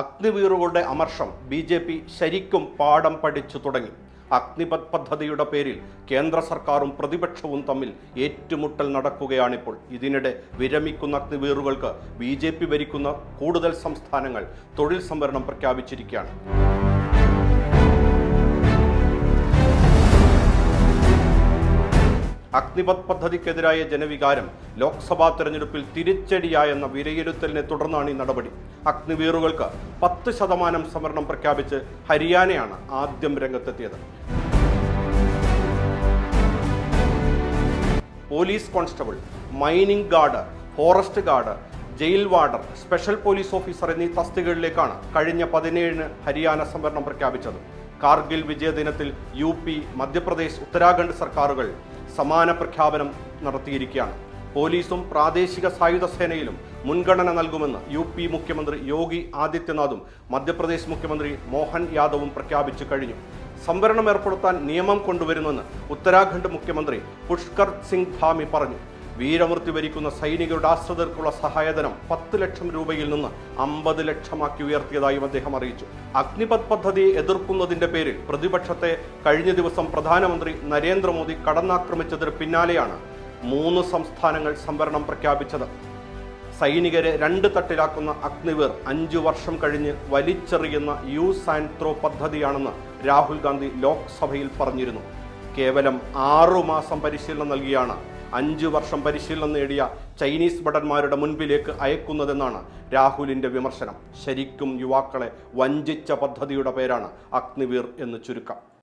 അഗ്നിവീറുകളുടെ അമർഷം B J P ശരിക്കും പാഠം പഠിച്ചു തുടങ്ങി. അഗ്നിപത് പദ്ധതിയുടെ പേരിൽ കേന്ദ്ര സർക്കാരും പ്രതിപക്ഷവും തമ്മിൽ ഏറ്റുമുട്ടൽ നടക്കുകയാണിപ്പോൾ. ഇതിനിടെ വിരമിക്കുന്ന അഗ്നിവീറുകൾക്ക് ബി ഭരിക്കുന്ന കൂടുതൽ സംസ്ഥാനങ്ങൾ തൊഴിൽ സംവരണം പ്രഖ്യാപിച്ചിരിക്കുകയാണ്. അഗ്നിപത് പദ്ധതിക്കെതിരായ ജനവികാരം ലോക്സഭാ തെരഞ്ഞെടുപ്പിൽ തിരിച്ചടിയായെന്ന വിലയിരുത്തലിനെ തുടർന്നാണ് ഈ നടപടി. അഗ്നിവീറുകൾക്ക് പത്ത് ശതമാനം സംവരണം പ്രഖ്യാപിച്ച് ഹരിയാനയാണ് ആദ്യം രംഗത്തെത്തിയത്. Police constable mining guard forest guard jail warder special police officer എന്നീ തസ്തികകളിലേക്കാണ് കഴിഞ്ഞ പതിനേഴിന് ഹരിയാന സംവരണം പ്രഖ്യാപിച്ചത്. കാർഗിൽ വിജയദിനത്തിൽ യു പി മധ്യപ്രദേശ് ഉത്തരാഖണ്ഡ് സർക്കാരുകൾ സമാന പ്രഖ്യാപനം നടത്തിയിരിക്കുകയാണ്. പോലീസും പ്രാദേശിക സായുധ സേനയിലും മുൻഗണന നൽകുമെന്ന് യു പി മുഖ്യമന്ത്രി യോഗി ആദിത്യനാഥും മധ്യപ്രദേശ് മുഖ്യമന്ത്രി മോഹൻ യാദവും പ്രഖ്യാപിച്ചു കഴിഞ്ഞു. സംവരണം ഏർപ്പെടുത്താൻ നിയമം കൊണ്ടുവരുമെന്ന് ഉത്തരാഖണ്ഡ് മുഖ്യമന്ത്രി പുഷ്കർ സിംഗ് ധാമി പറഞ്ഞു. വീരമൃത്യു വരിക്കുന്ന സൈനികരുടെ ആശ്രിതർക്കുള്ള സഹായധനം പത്ത് ലക്ഷം രൂപയിൽ നിന്ന് അമ്പത് ലക്ഷമാക്കി ഉയർത്തിയതായും അദ്ദേഹം അറിയിച്ചു. അഗ്നിപത് പദ്ധതി എതിർക്കുന്നതിന്റെ പേരിൽ പ്രതിപക്ഷത്തെ കഴിഞ്ഞ ദിവസം പ്രധാനമന്ത്രി നരേന്ദ്രമോദി കടന്നാക്രമിച്ചതിന് പിന്നാലെയാണ് മൂന്ന് സംസ്ഥാനങ്ങൾ സംവരണം പ്രഖ്യാപിച്ചത്. സൈനികരെ രണ്ട് തട്ടിലാക്കുന്ന അഗ്നിവീർ അഞ്ചു വർഷം കഴിഞ്ഞ് വലിച്ചെറിയുന്ന യൂസ് ആൻഡ് ത്രോ പദ്ധതിയാണെന്ന് രാഹുൽ ഗാന്ധി ലോക്സഭയിൽ പറഞ്ഞിരുന്നു. കേവലം ആറു മാസം പരിശീലനം നൽകിയാണ് അഞ്ചു വർഷം പരിശീലനം നേടിയ ചൈനീസ് ഭടന്മാരുടെ മുൻപിലേക്ക് അയക്കുന്നതെന്നാണ് രാഹുലിന്റെ വിമർശനം. ശരിക്കും യുവാക്കളെ വഞ്ചിച്ച പദ്ധതിയുടെ പേരാണ് അഗ്നിവീർ എന്ന് ചുരുക്കം.